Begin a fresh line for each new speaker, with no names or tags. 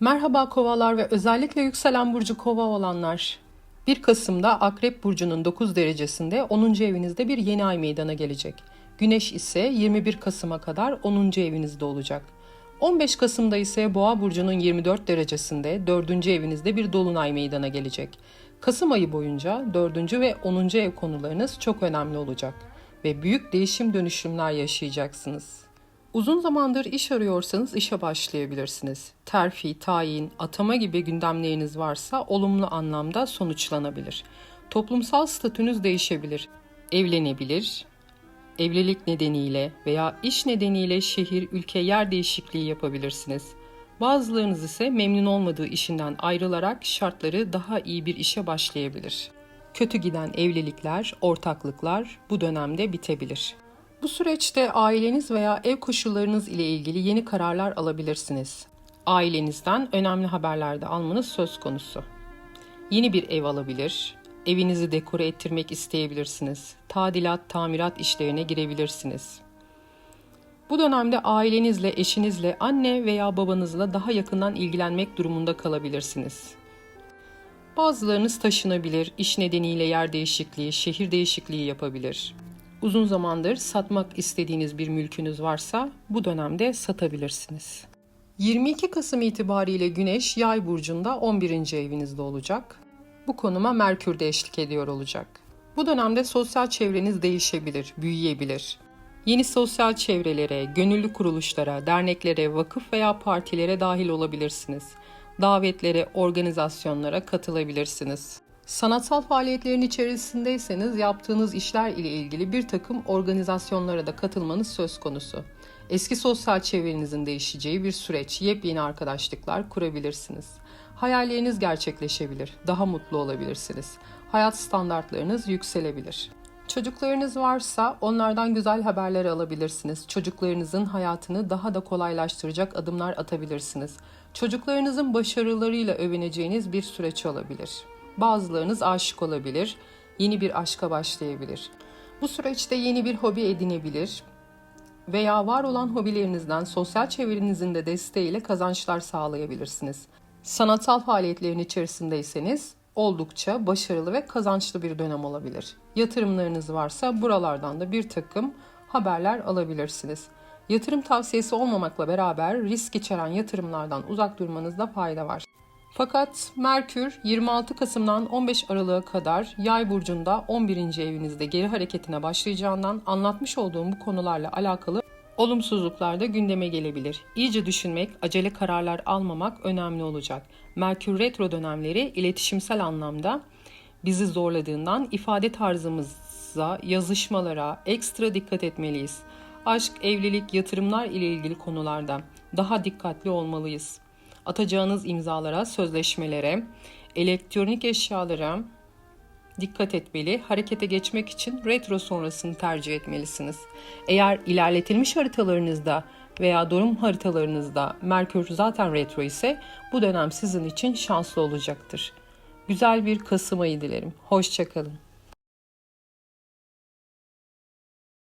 Merhaba kovalar ve özellikle yükselen burcu kova olanlar. 1 Kasım'da Akrep Burcu'nun 9 derecesinde 10. evinizde bir yeni ay meydana gelecek. Güneş ise 21 Kasım'a kadar 10. evinizde olacak. 15 Kasım'da ise Boğa Burcu'nun 24 derecesinde 4. evinizde bir dolunay meydana gelecek. Kasım ayı boyunca 4. ve 10. ev konularınız çok önemli olacak ve büyük değişim dönüşümler yaşayacaksınız. Uzun zamandır iş arıyorsanız işe başlayabilirsiniz. Terfi, tayin, atama gibi gündemleriniz varsa olumlu anlamda sonuçlanabilir. Toplumsal statünüz değişebilir. Evlenebilir, evlilik nedeniyle veya iş nedeniyle şehir, ülke, yer değişikliği yapabilirsiniz. Bazılarınız ise memnun olmadığı işinden ayrılarak şartları daha iyi bir işe başlayabilir. Kötü giden evlilikler, ortaklıklar bu dönemde bitebilir. Bu süreçte aileniz veya ev koşullarınız ile ilgili yeni kararlar alabilirsiniz. Ailenizden önemli haberler de almanız söz konusu. Yeni bir ev alabilir, evinizi dekore ettirmek isteyebilirsiniz. Tadilat, tamirat işlerine girebilirsiniz. Bu dönemde ailenizle, eşinizle, anne veya babanızla daha yakından ilgilenmek durumunda kalabilirsiniz. Bazılarınız taşınabilir, iş nedeniyle yer değişikliği, şehir değişikliği yapabilir. Uzun zamandır satmak istediğiniz bir mülkünüz varsa bu dönemde satabilirsiniz. 22 Kasım itibariyle Güneş Yay burcunda 11. evinizde olacak. Bu konuma Merkür de eşlik ediyor olacak. Bu dönemde sosyal çevreniz değişebilir, büyüyebilir. Yeni sosyal çevrelere, gönüllü kuruluşlara, derneklere, vakıf veya partilere dahil olabilirsiniz. Davetlere, organizasyonlara katılabilirsiniz. Sanatsal faaliyetlerin içerisindeyseniz yaptığınız işler ile ilgili bir takım organizasyonlara da katılmanız söz konusu. Eski sosyal çevrenizin değişeceği bir süreç, yepyeni arkadaşlıklar kurabilirsiniz. Hayalleriniz gerçekleşebilir, daha mutlu olabilirsiniz. Hayat standartlarınız yükselebilir. Çocuklarınız varsa onlardan güzel haberler alabilirsiniz. Çocuklarınızın hayatını daha da kolaylaştıracak adımlar atabilirsiniz. Çocuklarınızın başarılarıyla övüneceğiniz bir süreç olabilir. Bazılarınız aşık olabilir, yeni bir aşka başlayabilir. Bu süreçte yeni bir hobi edinebilir veya var olan hobilerinizden sosyal çevrenizin de desteğiyle kazançlar sağlayabilirsiniz. Sanatsal faaliyetlerin içerisindeyseniz oldukça başarılı ve kazançlı bir dönem olabilir. Yatırımlarınız varsa buralardan da bir takım haberler alabilirsiniz. Yatırım tavsiyesi olmamakla beraber risk içeren yatırımlardan uzak durmanızda fayda var. Fakat Merkür 26 Kasım'dan 15 Aralık'a kadar Yay burcunda 11. evinizde geri hareketine başlayacağından anlatmış olduğum bu konularla alakalı olumsuzluklar da gündeme gelebilir. İyice düşünmek, acele kararlar almamak önemli olacak. Merkür retro dönemleri iletişimsel anlamda bizi zorladığından ifade tarzımıza, yazışmalara ekstra dikkat etmeliyiz. Aşk, evlilik, yatırımlar ile ilgili konularda daha dikkatli olmalıyız atacağınız imzalara, sözleşmelere, elektronik eşyalara dikkat etmeli. Harekete geçmek için retro sonrasını tercih etmelisiniz. Eğer ilerletilmiş haritalarınızda veya durum haritalarınızda Merkür zaten retro ise bu dönem sizin için şanslı olacaktır. Güzel bir Kasım ayı dilerim. Hoşçakalın.